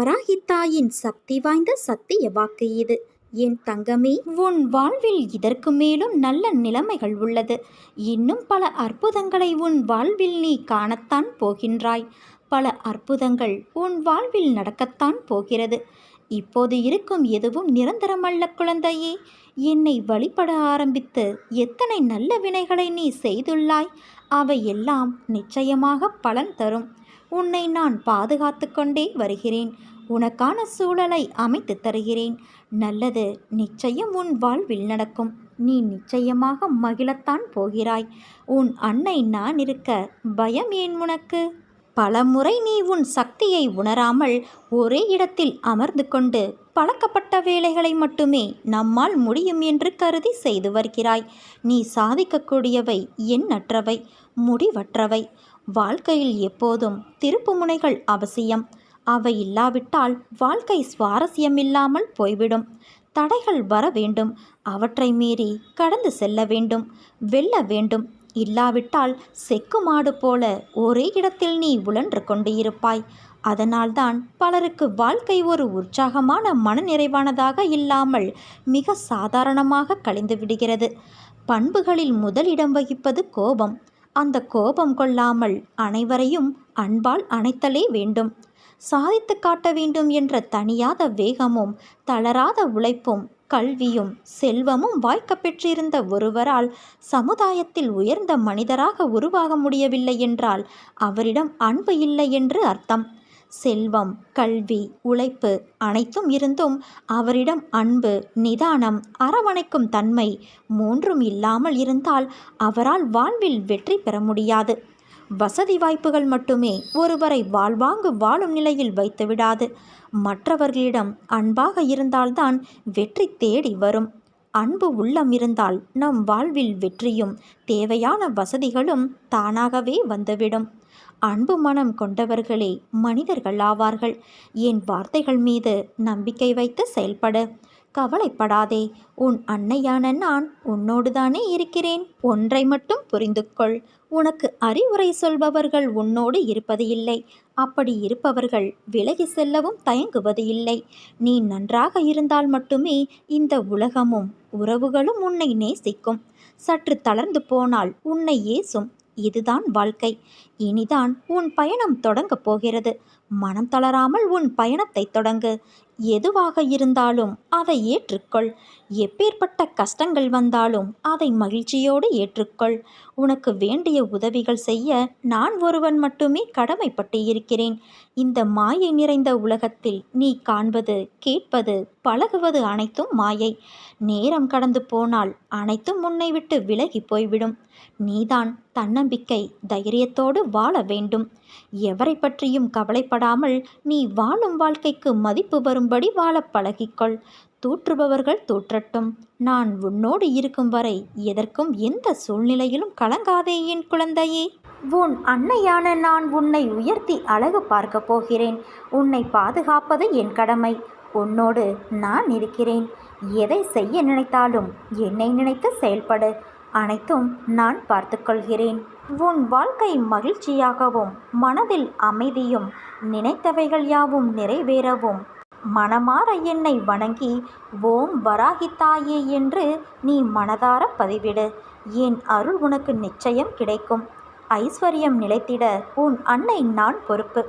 வராகி தாயின் சக்தி வாய்ந்த சத்திய வாக்கு இது. என் தங்கமே உன் வாழ்வில் இதற்கு மேலும் நல்ல நிலைமைகள் உள்ளது. இன்னும் பல அற்புதங்களை உன் வாழ்வில் நீ காணத்தான் போகின்றாய். பல அற்புதங்கள் உன் வாழ்வில் நடக்கத்தான் போகிறது. இப்போது இருக்கும் எதுவும் நிரந்தரமல்ல குழந்தையே. என்னை வழிபட ஆரம்பித்து எத்தனை நல்ல வினைகளை நீ செய்துள்ளாய். அவை எல்லாம் நிச்சயமாக பலன் தரும். உன்னை நான் பாதுகாத்து கொண்டே வருகிறேன். உனக்கான சூழலை அமைத்து தருகிறேன். நல்லது நிச்சயம் உன் வாழ்வில் நடக்கும். நீ நிச்சயமாக மகிழத்தான் போகிறாய். உன் அன்னை நான் இருக்க பயம் ஏன் உனக்கு? பலமுறை நீ உன் சக்தியை உணராமல் ஒரே இடத்தில் அமர்ந்து கொண்டு பழக்கப்பட்ட வேலைகளை மட்டுமே நம்மால் முடியும் என்று கருதி செய்து வருகிறாய். நீ சாதிக்கக்கூடியவை எண்ணற்றவை முடிவற்றவை. வாழ்க்கையில் எப்போதும் திருப்புமுனைகள் அவசியம். அவை இல்லாவிட்டால் வாழ்க்கை சுவாரஸ்யமில்லாமல் போய்விடும். தடைகள் வர வேண்டும். அவற்றை மீறி கடந்து செல்ல வேண்டும். வெல்ல வேண்டும். இல்லாவிட்டால் செக்கு மாடு போல ஒரே இடத்தில் நீ உழன்று கொண்டு இருப்பாய். அதனால்தான் பலருக்கு வாழ்க்கை ஒரு உற்சாகமான மனநிறைவானதாக இல்லாமல் மிக சாதாரணமாக கழிந்து விடுகிறது. பண்புகளில் முதலிடம் வகிப்பது கோபம். அந்த கோபம் கொள்ளாமல் அனைவரையும் அன்பால் அணைத்தலே வேண்டும். சாதித்து காட்ட வேண்டும் என்ற தனியாத வேகமும் தளராத உழைப்பும் கல்வியும் செல்வமும் வாய்க்க பெற்றிருந்த ஒருவரால் சமுதாயத்தில் உயர்ந்த மனிதராக உருவாக முடியவில்லை என்றால் அவரிடம் அன்பு இல்லை என்று அர்த்தம். செல்வம் கல்வி உழைப்பு அனைத்தும் இருந்தும் அவரிடம் அன்பு நிதானம் அரவணைக்கும் தன்மை மூன்றும் இல்லாமல் இருந்தால் அவரால் வாழ்வில் வெற்றி பெற முடியாது. வசதி வாய்ப்புகள் மட்டுமே ஒருவரை வாழ்வாங்கு வாழும் நிலையில் வைத்துவிடாது மற்றவர்களிடம் அன்பாக இருந்தால்தான் வெற்றி தேடி வரும். அன்பு உள்ளம் இருந்தால் நம் வாழ்வில் வெற்றியும் தேவையான வசதிகளும் தானாகவே வந்துவிடும். அன்பு மனம் கொண்டவர்களே மனிதர்கள் ஆவார்கள். என் வார்த்தைகள் மீது நம்பிக்கை வைத்து செயல்படு. கவலைப்படாதே உன் அன்னையான நான் உன்னோடுதானே இருக்கிறேன். ஒன்றை மட்டும் புரிந்து கொள் உனக்கு அறிவுரை சொல்பவர்கள் உன்னோடு இருப்பது இல்லை. அப்படி இருப்பவர்கள் விலகி செல்லவும் தயங்குவது இல்லை. நீ நன்றாக இருந்தால் மட்டுமே இந்த உலகமும் உறவுகளும் உன்னை நேசிக்கும். சற்று தளர்ந்து போனால் உன்னை ஏசும். இதுதான் வாழ்க்கை. இனிதான் உன் பயணம் தொடங்கப் போகிறது. மனம் தளராமல் உன் பயணத்தை தொடங்கு. எதுவாக இருந்தாலும் அதை ஏற்றுக்கொள். எப்பேற்பட்ட கஷ்டங்கள் வந்தாலும் அதை மகிழ்ச்சியோடு ஏற்றுக்கொள். உனக்கு வேண்டிய உதவிகள் செய்ய நான் ஒருவன் மட்டுமே கடமைப்பட்டு இருக்கிறேன். இந்த மாயை நிறைந்த உலகத்தில் நீ காண்பது கேட்பது பழகுவது அனைத்தும் மாயை. நேரம் கடந்து போனால் அனைத்தும் உன்னை விட்டு விலகி போய்விடும். நீதான் தன்னம்பிக்கை தைரியத்தோடு வாழ வேண்டும். எவரை பற்றியும் கவலைப்படாமல் நீ வாழும் வாழ்க்கைக்கு மதிப்பு வரும்படி வாழ பழகிக்கொள். தூற்றுபவர்கள் தூற்றட்டும். நான் உன்னோடு இருக்கும் வரை எதற்கும் எந்த சூழ்நிலையிலும் கலங்காதே என் குழந்தையே. உன் அன்னையான நான் உன்னை உயர்த்தி அழகு பார்க்கப் போகிறேன். உன்னை பாதுகாப்பது என் கடமை. உன்னோடு நான் இருக்கிறேன். எதை செய்ய நினைத்தாலும் என்னை நினைத்து செயல்படு. அனைத்தும் நான் பார்த்துக்கொள்கிறேன் உன் வாழ்க்கை மகிழ்ச்சியாகவும் மனதில் அமைதியும் நினைத்தவைகள் யாவும் நிறைவேறவும். மனமாற என்னை வணங்கி ஓம் வராகி தாயே என்று நீ மனதார பதிவிடு. என் அருள் உனக்கு நிச்சயம் கிடைக்கும். ஐஸ்வர்யம் நிலைத்திட உன் அன்னை நான் பொறுப்பு.